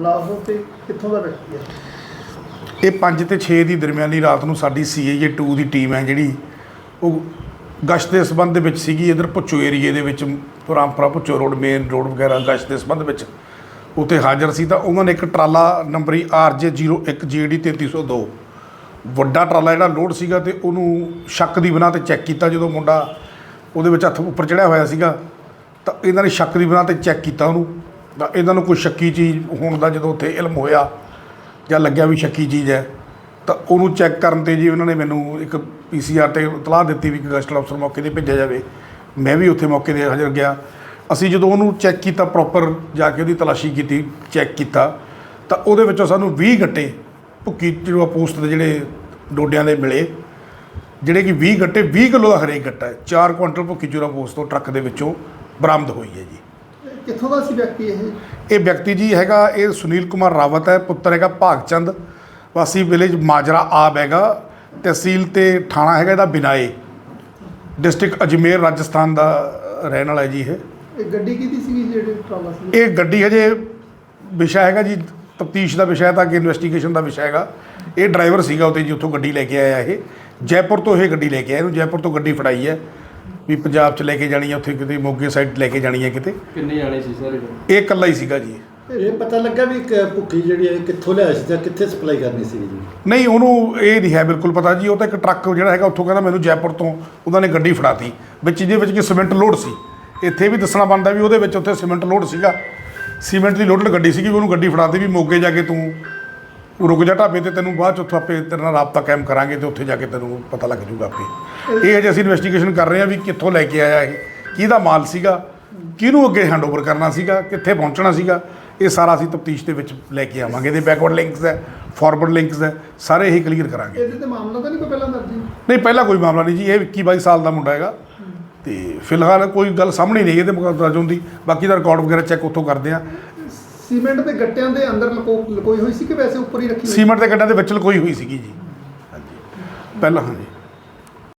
ਹਮਲਾ ਹੋ ਤੇ ਕਿੱਥੋਂ ਦਾ ਵਿਅਕਤੀ ਹੈ? ਇਹ 5 ਤੇ 6 ਦੀ ਦਰਮਿਆਨੀ ਰਾਤ ਨੂੰ ਸਾਡੀ ਸੀਏਏ 2 ਦੀ ਟੀਮ ਹੈ ਜਿਹੜੀ ਉਹ ਗਸ਼ਤ ਦੇ ਸਬੰਧ ਦੇ ਵਿੱਚ ਸੀਗੀ, ਇਧਰ ਭੁੱਚੋ ਏਰੀਏ ਦੇ ਵਿੱਚ, Rampura Bhucho road main road ਵਗੈਰਾ ਗਸ਼ਤ ਦੇ ਸਬੰਧ ਵਿੱਚ ਉੱਥੇ ਹਾਜ਼ਰ ਸੀ ਤਾਂ ਉਹਨਾਂ ਨੇ ਇੱਕ ਟਰਾਲਾ ਨੰਬਰੀ ਆਰਜੇ 01 ਜੀਡੀ 3302 ਵੱਡਾ ਟਰਾਲਾ ਜਿਹੜਾ ਲੋਡ ਸੀਗਾ ਤੇ ਉਹਨੂੰ ਸ਼ੱਕ ਦੀ ਬਿਨਾਂ ਤੇ ਚੈੱਕ ਕੀਤਾ ਜਦੋਂ ਮੁੰਡਾ ਉਹਦੇ ਵਿੱਚ ਹੱਥ ਉੱਪਰ ਚੜਿਆ ਹੋਇਆ ਸੀਗਾ ਤਾਂ ਇਹਨਾਂ ਨੇ ਸ਼ੱਕ ਦੀ ਬਿਨਾਂ ਤੇ ਚੈੱਕ ਕੀਤਾ ਉਹਨੂੰ। ਇਹਨਾਂ ਨੂੰ ਕੋਈ ਸ਼ੱਕੀ ਚੀਜ਼ ਹੋਣ ਦਾ ਜਦੋਂ ਉੱਥੇ ਇਲਮ ਹੋਇਆ ਜਾਂ ਲੱਗਿਆ ਵੀ ਸ਼ੱਕੀ ਚੀਜ਼ ਹੈ, ਤਾਂ ਉਹਨੂੰ ਚੈੱਕ ਕਰਨ ਤੇ ਜੀ ਉਹਨਾਂ ਨੇ ਮੈਨੂੰ ਇੱਕ ਪੀਸੀਆਰ ਤੇ ਇਤਲਾਹ ਦਿੱਤੀ ਵੀ ਕਿ ਗਸਟਲ ਅਫਸਰ ਮੌਕੇ ਤੇ ਭੇਜਿਆ ਜਾਵੇ। ਮੈਂ ਵੀ ਉੱਥੇ ਮੌਕੇ ਤੇ ਹਾਜ਼ਰ ਗਿਆ। ਅਸੀਂ ਜਦੋਂ ਉਹਨੂੰ ਚੈੱਕ ਕੀਤਾ ਪ੍ਰੋਪਰ ਜਾ ਕੇ ਉਹਦੀ ਤਲਾਸ਼ੀ ਕੀਤੀ, ਚੈੱਕ ਕੀਤਾ, ਤਾਂ ਉਹਦੇ ਵਿੱਚੋਂ ਸਾਨੂੰ 20 ਗੱਟੇ ਭੁੱਕੀ ਜਿਹੜਾ ਪੋਸਟ ਦੇ ਜਿਹੜੇ ਡੋਡਿਆਂ ਦੇ ਮਿਲੇ, ਜਿਹੜੇ ਕਿ 20 ਗੱਟੇ 20 ਕਿਲੋ ਦਾ ਹਰੇਕ ਗੱਟਾ ਹੈ। 4 ਕੁਇੰਟਲ ਭੁੱਕੀ ਚੂਰਾ ਪੋਸਟ ਤੋਂ ਟਰੱਕ ਦੇ ਵਿੱਚੋਂ ਬਰਾਮਦ ਹੋਈ ਹੈ ਜੀ। ਕਿੱਥੋਂ ਦਾ ਸੀ ਵਿਅਕਤੀ ਇਹ? ਇਹ ਵਿਅਕਤੀ ਜੀ ਹੈਗਾ ਇਹ ਸੁਨੀਲ ਕੁਮਾਰ ਰਾਵਤ ਹੈ ਪੁੱਤਰ ਹੈਗਾ ਭਾਗਚੰਦ। ਵਾਸੀ ਵਿਲੇਜ ਮਾਜਰਾ ਆਬ ਹੈਗਾ ਤਹਿਸੀਲ ਤੇ ਥਾਣਾ ਹੈਗਾ ਇਹਦਾ ਬਿਨਾਏ। ਡਿਸਟ੍ਰਿਕਟ ਅਜਮੇਰ ਰਾਜਸਥਾਨ ਦਾ ਰਹਿਣ ਵਾਲਾ ਹੈ ਜੀ ਇਹ। ਇਹ ਗੱਡੀ ਕਿਹਦੀ ਸੀ ਜਿਹੜੀ ਟਰਾਲਾ ਸੀ ਇਹ ਗੱਡੀ ਹਜੇ ਵਿਸ਼ਾ ਹੈਗਾ ਜੀ ਤਫਤੀਸ਼ ਦਾ ਵਿਸ਼ਾ ਹੈ ਤਾਂ ਕਿ ਇਨਵੈਸਟੀਗੇਸ਼ਨ ਦਾ ਵਿਸ਼ਾ ਹੈਗਾ। ਇਹ ਡਰਾਈਵਰ ਸੀਗਾ ਉਤੇ ਜੀ ਉੱਥੋਂ ਗੱਡੀ ਲੈ ਕੇ ਆਇਆ ਇਹ। ਜੈਪੁਰ ਤੋਂ ਇਹ ਗੱਡੀ ਲੈ ਕੇ ਆਇਆ ਇਹਨੂੰ ਜੈਪੁਰ ਤੋਂ ਗੱਡੀ ਫੜਾਈ ਹੈ। ਵੀ ਪੰਜਾਬ 'ਚ ਲੈ ਕੇ ਜਾਣੀ ਹੈ ਉੱਥੇ ਕਿਤੇ ਮੋਗੇ ਸਾਈਡ ਲੈ ਕੇ ਜਾਣੀ ਹੈ ਕਿਤੇ? ਕਿੰਨੇ ਜਾਣੇ ਸੀ ਸਰ ਇਹ ਇਕੱਲਾ ਹੀ ਸੀਗਾ ਜੀ। ਇਹ ਪਤਾ ਲੱਗਾ ਵੀ ਕਿ ਭੁੱਖੀ ਜਿਹੜੀ ਹੈ ਕਿੱਥੋਂ ਲਿਆਇਆ ਸੀ ਜਾਂ ਕਿੱਥੇ ਸਪਲਾਈ ਕਰਨੀ ਸੀ ਜੀ? ਨਹੀਂ ਉਹਨੂੰ ਇਹ ਨਹੀਂ ਹੈ ਬਿਲਕੁਲ ਪਤਾ ਜੀ ਉਹ ਤਾਂ ਇੱਕ ਟਰੱਕ ਜਿਹੜਾ ਹੈਗਾ ਉੱਥੋਂ ਕਹਿੰਦਾ ਮੈਨੂੰ ਜੈਪੁਰ ਤੋਂ ਉਹਨਾਂ ਨੇ ਗੱਡੀ ਫੜਾਤੀ ਵਿੱਚ ਜਿਹਦੇ ਵਿੱਚ ਕਿ ਸੀਮੈਂਟ ਲੋਡ ਸੀ। ਇੱਥੇ ਵੀ ਦੱਸਣਾ ਬਣਦਾ ਵੀ ਉਹਦੇ ਵਿੱਚ ਉੱਥੇ ਸੀਮੈਂਟ ਲੋਡ ਸੀਗਾ। ਸੀਮੈਂਟ ਦੀ ਲੋਡਡ ਗੱਡੀ ਸੀਗੀ ਵੀ ਉਹਨੂੰ ਗੱਡੀ ਫੜਾਤੀ ਵੀ ਮੋਗੇ ਜਾ ਕੇ ਤੂੰ ਰੁਕ ਜਾ ਢਾਬੇ ਤੇ ਤੈਨੂੰ ਬਾਅਦ ਚ ਉੱਥੋਂ ਆਪੇ ਤੇਰੇ ਨਾਲ ਰਾਬਤਾ ਕਾਇਮ ਕਰਾਂਗੇ ਤੇ ਉੱਥੇ ਜਾ ਕੇ ਤੈਨੂੰ ਪਤਾ ਲੱਗ ਜੂਗਾ ਆਪੇ। ਇਹ ਅਜੇ ਅਸੀਂ ਇਨਵੈਸਟੀਗੇਸ਼ਨ ਕਰ ਰਹੇ ਹਾਂ ਵੀ ਕਿੱਥੋਂ ਲੈ ਕੇ ਆਇਆ ਇਹ ਕਿਹਦਾ ਮਾਲ ਸੀਗਾ ਕਿਹਨੂੰ ਅੱਗੇ ਹੈਂਡਓਵਰ ਕਰਨਾ ਸੀਗਾ ਕਿੱਥੇ ਪਹੁੰਚਣਾ ਸੀਗਾ ਇਹ ਸਾਰਾ ਅਸੀਂ ਤਫਤੀਸ਼ ਦੇ ਵਿੱਚ ਲੈ ਕੇ ਆਵਾਂਗੇ। ਇਹਦੇ ਬੈਕਵਰਡ ਲਿੰਕਸ ਹੈ ਫਾਰਵਰਡ ਲਿੰਕਸ ਹੈ ਸਾਰੇ ਇਹ ਕਲੀਅਰ ਕਰਾਂਗੇ। ਇਹਦੇ ਤੇ ਮਾਮਲਾ ਤਾਂ ਨਹੀਂ ਕੋਈ ਪਹਿਲਾਂ ਦਰਜ? ਨਹੀਂ ਪਹਿਲਾਂ ਕੋਈ ਮਾਮਲਾ ਨਹੀਂ ਜੀ ਇਹ 21 22 ਸਾਲ ਦਾ ਮੁੰਡਾ ਹੈਗਾ। ਤੇ ਫਿਲਹਾਲ ਕੋਈ ਗੱਲ ਸਾਹਮਣੇ ਨਹੀਂ ਇਹਦੇ ਦਰਜ ਹੁੰਦੀ। ਬਾਕੀ ਦਾ ਰਿਕਾਰਡ ਵਗੈਰਾ ਚੈੱਕ ਉੱਥੋਂ ਕਰਦੇ ਆ ਸੀਮੈਂਟ ਦੇ ਗੱਟਿਆਂ ਦੇ ਅੰਦਰ ਲਕੋ ਲਕੋਈ ਹੋਈ ਸੀ ਕਿ ਵੈਸੇ ਉੱਪਰ ਹੀ ਰੱਖੀ ਹੋਈ ਸੀ? ਸੀਮੈਂਟ ਦੇ ਗੱਡਾਂ ਦੇ ਵਿੱਚ ਲਕੋਈ ਹੋਈ ਸੀਗੀ ਜੀ। ਹਾਂਜੀ। ਪਹਿਲਾਂ, ਹਾਂਜੀ।